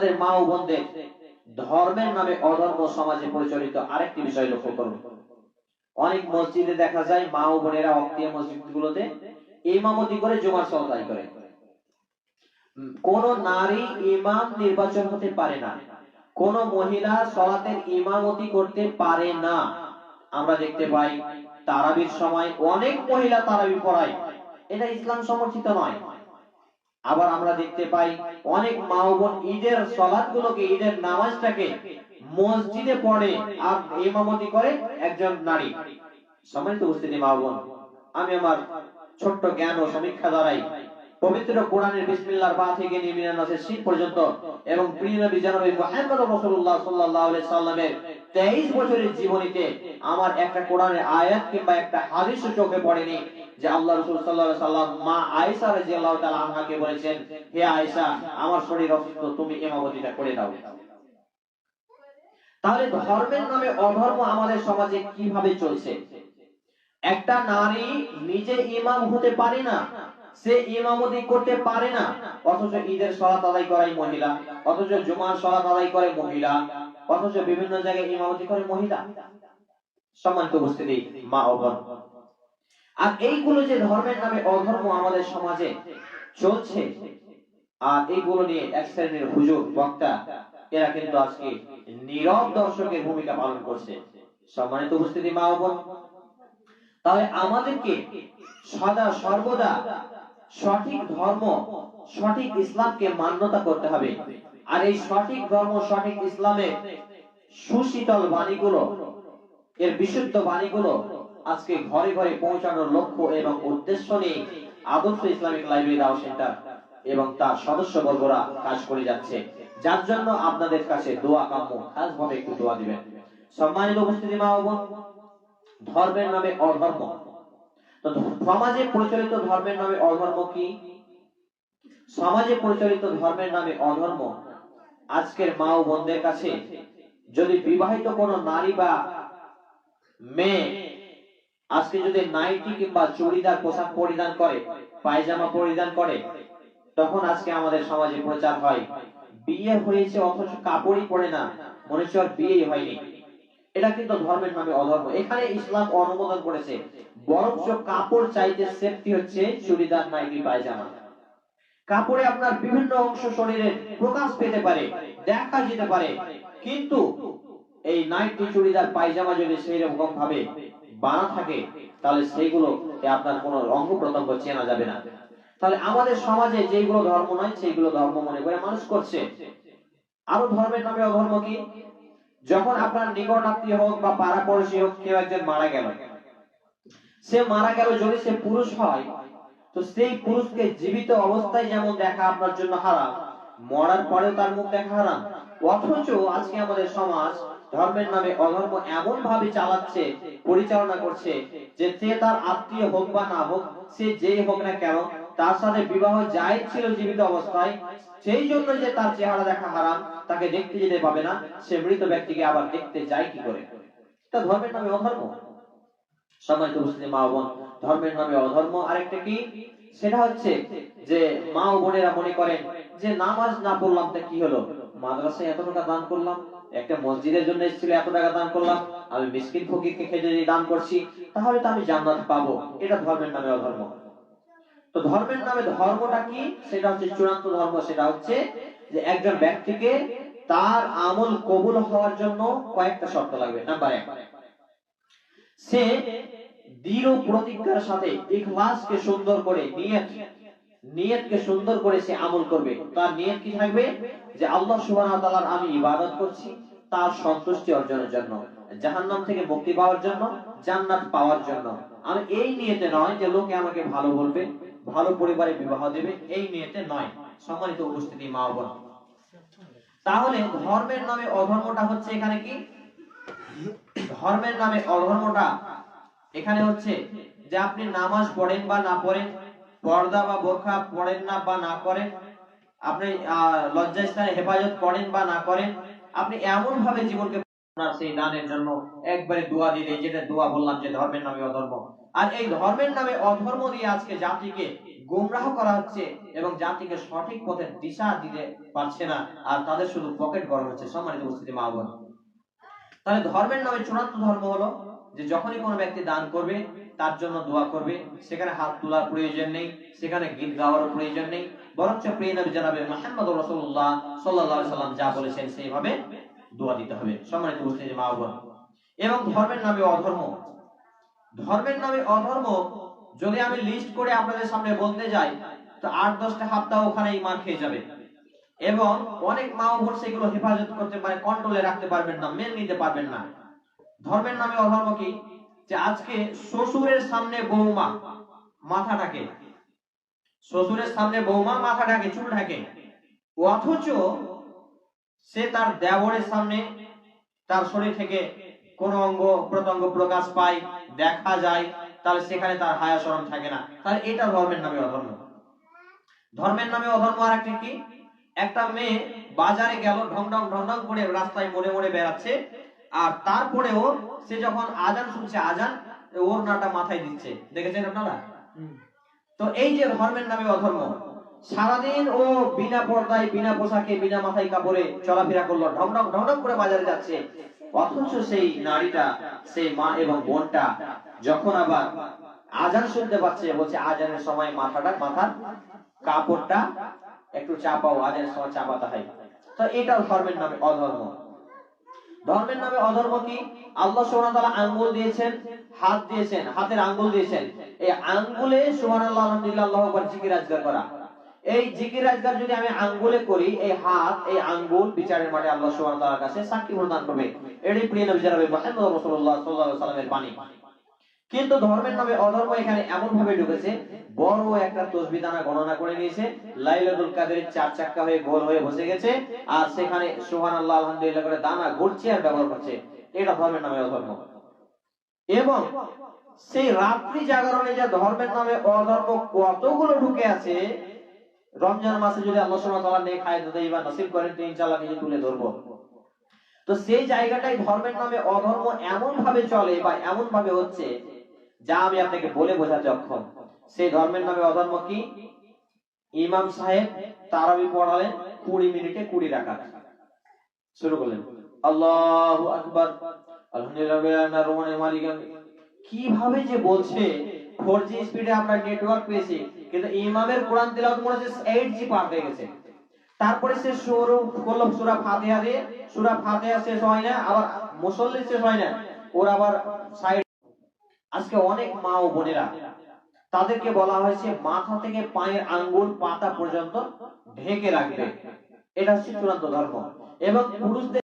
আমাদের মা ও বোনদের ধর্মের নামে অধর্ম সমাজে পরিচালিত আরেকটি বিষয় লক্ষ্য করুন। অনেক মসজিদে দেখা যায় মা ও বোনেরা অক্তিয়া মসজিদগুলোতে ইমামতি করে জুমার আদায় করে। কোন নারী ইমাম নির্বাচন হতে পারে না। কোন মহিলা সলাতের ইমামতি করতে পারে না। আমরা দেখতে পাই তারাবির সময় অনেক মহিলা তারাবি পড়ায়। এটা ইসলাম সমর্থিত নয়। আবার আমরা দেখতে পাই অনেক মা বোন ঈদের সলাদ গুলোকে ঈদের নামাজটাকে মসজিদে পড়ে আর ইমামতি করে একজন নারী। সম্মানিত উপস্থিতি, মা বোন, আমি আমার ছোট্ট জ্ঞান ও সমীক্ষা দ্বারাই পবিত্র কোরআনের বিসমিল্লাহর পা থেকে নিয়ে মিনানাসের শীত পর্যন্ত এবং প্রিয় নবী, জনাবি মুহাম্মদ রাসূলুল্লাহ সাল্লাল্লাহু আলাইহি সাল্লামের 23 বছরের জীবনীতে আমার একটা কোরআনের আয়াত কিংবা একটা হাদিস চোখে পড়েনি। যে আল্লাহ রাসূল আলাইহি সাল্লাম মা আয়েশা রাদিয়াল্লাহু তাআলা আনহাকে বলেছেন, হে আয়েশা, আমার শরীর অসুস্থ, তুমি ইমামতিটা করে দাও। তাহলে ধর্মের নামে অধর্ম আমাদের সমাজে কীভাবে চলছে? একটা নারী নিজে ইমাম হতে পারে না, সে ইমামতি করতে পারে না, অথচ ঈদের সলাত আদায় করাই মহিলা, অথচ জুমার সলাত আদায় করে মহিলা, অথচ বিভিন্ন জায়গায় ইমামতি করে মহিলা। সম্মানিত উপস্থিতি, মা ও আর এইগুলো যে ধর্মের নামে অধর্ম আমাদের সমাজে চলছে, আর এইগুলো নিয়ে এক শ্রেণির হুজুর, বক্তা, এরা কিন্তু আজকে নীরব দর্শকের ভূমিকা পালন করছে। সম্মানিত উপস্থিতি, মা বোন। তাহলে আমাদেরকে সদা, সর্বদা সঠিক ধর্ম, সঠিক ইসলামকে মান্যতা করতে হবে। আর এই সঠিক ধর্ম, সঠিক ইসলামের সুশীতল বাণীগুলো, এর বিশুদ্ধ বাণীগুলো আজকে ঘরে ঘরে পৌঁছানোর লক্ষ্য এবং উদ্দেশ্য নিয়ে আদর্শ ইসলামিক লাইব্রেরি দাও সেন্টার এবং তার সদস্যবর্গরা কাজ করে যাচ্ছে। যার জন্য আপনাদের কাছে দোয়া কাম্য। খাসভাবে একটু দোয়া দিবেন। সম্মানিত উপস্থিতি, মা বোন, ধর্মের নামে অধর্ম। তো সমাজে প্রচলিত ধর্মের নামে অধর্ম কি? সমাজে প্রচলিত ধর্মের নামে অধর্ম আজকের মা ও বোনদের কাছে যদি বিবাহিত কোনো নারী বা মেয়ে আজকে যদি নাইটি কিংবা চুড়িদার পোশাক পরিধান করে, পায়জামা পরিধান করে, তখন আজকে আমাদের সমাজে প্রচার হয়, বিয়ে হয়েছে অথচ কাপড়ই পরে না, মনে হচ্ছে বিয়েই হয়নি। এটা কিন্তু ধর্মের নামে অধর্ম। এখানে ইসলাম অনুমোদন করেছে, বরঞ্চ কাপড় চাইতে সেফটি হচ্ছে চুড়িদার, নাইটি, পায়জামা। কাপড়ে আপনার বিভিন্ন অংশ শরীরের প্রকাশ পেতে পারে, দেখা যেতে পারে, কিন্তু এই নাইটি, চুড়িদার, পায়জামা যদি সেই রকম ভাবে বানা থাকে, তাহলে সেইগুলো আপনার কোন অঙ্গ প্রত্যঙ্গ চেনা যাবে না। তাহলে আমাদের সমাজে যেগুলো ধর্ম নয়, সেইগুলো ধর্ম মনে করে মানুষ করছে। আরও ধর্মের নামে অধর্ম কি? যখন আপনার নিকট আত্মীয় হোক বা পাড়া পড়োশী হোক, কেউ একজন মারা গেল। সে মারা গেল যদি সে পুরুষ হয়, তো সেই পুরুষকে জীবিত অবস্থায় যেমন দেখা আপনার জন্য হারাম, মরার পরেও তার মুখ দেখা হারাম। অথচ আজকে আমাদের সমাজ ধর্মের নামে অধর্ম এমন ভাবে চালাচ্ছে, পরিচালনা করছে যে সে তার আত্মীয় হোক বা না হোক, সে যেই হোক না কেন, তার সাথে বিবাহ যাই ছিল জীবিত অবস্থায়, সেই জন্য যে তার চেহারা দেখা হারাম, তাকে দেখতে যেতে পাবে না, সে মৃত ব্যক্তিকে আবার দেখতে যায় কি করে? এটা ধর্মের নামে অধর্ম। সম্মানিত মুসলিম মা বোন, ধর্মের নামে অধর্ম আরেকটা কি? সেটা হচ্ছে যে মা ও বোনেরা মনে করেন যে নামাজ না পড়লাম তা কি হলো? মাদ্রাসায় এত টাকা দান করলাম, একটা মসজিদের জন্য এসেছিল এত টাকা দান করলাম, আমি মিসকিন ফকিরকে যদি দান করছি, তাহলে তো আমি জান্নাত পাবো। এটা ধর্মের নামে অধর্ম। তো ধর্মের নামে ধর্মটা কি? সেটা হচ্ছে চূড়ান্ত ধর্ম, সেটা হচ্ছে যে একজন ব্যক্তিকে তার আমল কবুল হওয়ার জন্য কয়েকটা শর্ত লাগবে। নাম্বার এক, সে দৃঢ় প্রতিজ্ঞার সাথে ইখলাসকে সুন্দর করে নিয়ত নিয়তকে সুন্দর করে সে আমল করবে। তার নিয়ত কি থাকবে? যে আল্লাহ সুবহানাহু ওয়া তাআলার আমি ইবাদত করছি, তার সন্তুষ্টি অর্জনের জন্য, জাহান্নাম থেকে মুক্তি পাওয়ার জন্য, জান্নাত পাওয়ার জন্য। আমি এই নিয়তে নয় যে লোকে আমাকে ভালো বলবে, ভালো পরিবারে বিবাহ দেবে, এই নিয়তে নয়। সম্মানিত উপস্থিতি, মা বোন। তাহলে ধর্মের নামে অধর্মটা হচ্ছে এখানে কি? ধর্মের নামে অধর্মটা এখানে হচ্ছে যে আপনি নামাজ পড়েন বা না পড়েন পর্দা বা বোরখা পড়েন না বা না করেন আপনি আহ, লজ্জাস্থানে হেফাজত করেন বা না করেন আপনি এমন ভাবে জীবনকে আপনার সেই দানের জন্য একবারে দোয়া দিলে যেটা দোয়া বললাম যে ধর্মের নামে অধর্ম। আর এই ধর্মের নামে অধর্ম দিয়ে আজকে জাতিকে গুমরাহ করা হচ্ছে এবং জাতিকে সঠিক পথের দিশা দিতে পারছে না আর তাদের শুধু পকেট গরম হচ্ছে। সম্মানিত উপস্থিতি মা বোন তাহলে ধর্মের নামে চূড়ান্ত ধর্ম হলো যে যখনই কোনো ব্যক্তি দান করবে, তার জন্য দোয়া করবে। সেখানে হাত তোলার প্রয়োজন নেই, সেখানে গীত গাওয়ারও প্রয়োজন নেই। বরঞ্চ প্রিয় নবী জানাবে মোহাম্মদ রসুল্লাহ সাল্লাহ সাল্লাম যা বলেছেন সেইভাবে দোয়া দিতে হবে। সম্মানিত উপস্থিতি, মা এবং ধর্মের নামে অধর্ম। ধর্মের নামে অধর্ম যদি আমি লিস্ট করে আপনাদের সামনে বলতে যাই, তো আট দশটা হাপ্তা ওখানেই মার খেয়ে যাবে। এবং অনেক মা বোন সেগুলো হেফাজত করতে পারে কন্ট্রোলে রাখতে পারবেন না মেনে নিতে পারবেন না। ধর্মের নামে অধর্ম কি? যে আজকে শ্বশুরের সামনে বৌমা মাথা ঢাকে শ্বশুরের সামনে বৌমা মাথা ঢাকে চুল ঢাকে অথচ সে তার দেবরের সামনে তার শরীর থেকে কোন অঙ্গ প্রত্যঙ্গ প্রকাশ পায়, দেখা যায়, তাহলে সেখানে তার হায়া থাকে না। তাহলে এটা ধর্মের নামে অধর্ম। ধর্মের নামে অধর্ম আর একটা কি? একটা মেয়ে বাজারে গেল ঢং ঢং ঢং ঢং করে রাস্তায় মনে মনে বেড়াচ্ছে। আর তারপরেও সে যখন আজান শুনছে আজান ওর নাটা মাথায় দিচ্ছে। দেখেছেন আপনারা? তো এই যে ধর্মের নামে অধর্ম সারাদিন ও বিনা পর্দায় বিনা পোশাকে বিনা মাথায় কাপড়ে চলাফেরা করল ঢং ঢং ঢং ঢং করে বাজারে যাচ্ছে। অথচ সেই নারীটা সেই মা এবং বোনটা যখন আবার আজান শুনতে পাচ্ছে বলছে আজানের সময় মাথাটা মাথার কাপড়টা একটু চাপাও আজানের সময় চাপাতে হয় তো এটা ধর্মের নামে অধর্ম। ধর্মের নামে অধর্ম কি? আল্লাহ সুবহানাহু ওয়া তাআলা আঙ্গুল দিয়েছেন, হাত দিয়েছেন, হাতের আঙ্গুল দিয়েছেন। এই আঙ্গুলে সুবহানাল্লাহ, আলহামদুলিল্লাহ, আল্লাহু জিকির আজগার করা। এই জিকির আজগার যদি আমি আঙ্গুলে করি, এই হাত, এই আঙ্গুল বিচারের মাঠে আল্লাহ সুবহানাহু ওয়া তাআলার কাছে সাক্ষী প্রদান করবে। এটাই প্রিয় নবী জানাবে মুহাম্মদ রাসূলুল্লাহ সাল্লাল্লাহু আলাইহি সাল্লামের বাণী। কিন্তু ধর্মের নামে অধর্ম এখানে এমন ভাবে ঢুকেছে, বড় একটা তসবি দানা গণনা করে নিয়েছে, লাইলাতুল কাদের চার চাক্কা হয়ে গোল হয়ে বসে গেছে, আর সেখানে সুবহানাল্লাহ, আলহামদুলিল্লাহ করে দানা ঘুরছে আর ব্যবহার করছে। এটা ধর্মের নামে অধর্ম। এবং সেই রাত্রি জাগরণে যে ধর্মের নামে অধর্ম কতগুলো ঢুকে আছে, রমজান মাসে যদি আল্লাহ সুবহানাহু ওয়া তাআলা নেক হায়াত দেয় বা নসিব করেন, তো ইনশাআল্লাহ নিজে তুলে ধরবো। তো সেই জায়গাটাই ধর্মের নামে অধর্ম এমন ভাবে চলে বা এমন ভাবে হচ্ছে যা আমি আপনাকে বলে বোঝাতে অক্ষম সেই ধর্মের নামে অধর্ম কি? ইমাম সাহেব তারাবি পড়ালেন কুড়ি মিনিটে কুড়ি রাখা শুরু করলেন। আল্লাহু আকবার। আলহামদুলিল্লাহ। কীভাবে যে বলছে ফোর জি স্পিডে আমরা নেটওয়ার্ক পেয়েছি, কিন্তু ইমামের কোরআন তেলাওয়াত মনে হচ্ছে এইট জি পার হয়ে গেছে। তারপরে সে শুরু করল সুরা ফাতিহা দিয়ে। সূরা ফাতিহা শেষ হয় না, আবার মুসল্লি শেষ হয় না। ওর আবার সাইড আজকে অনেক মা ও বোনেরা তাদেরকে বলা হয়েছে, মাথা থেকে পায়ের আঙ্গুল পাতা পর্যন্ত ঢেকে রাখবে। এটা হচ্ছে চূড়ান্ত ধর্ম। এবং পুরুষদের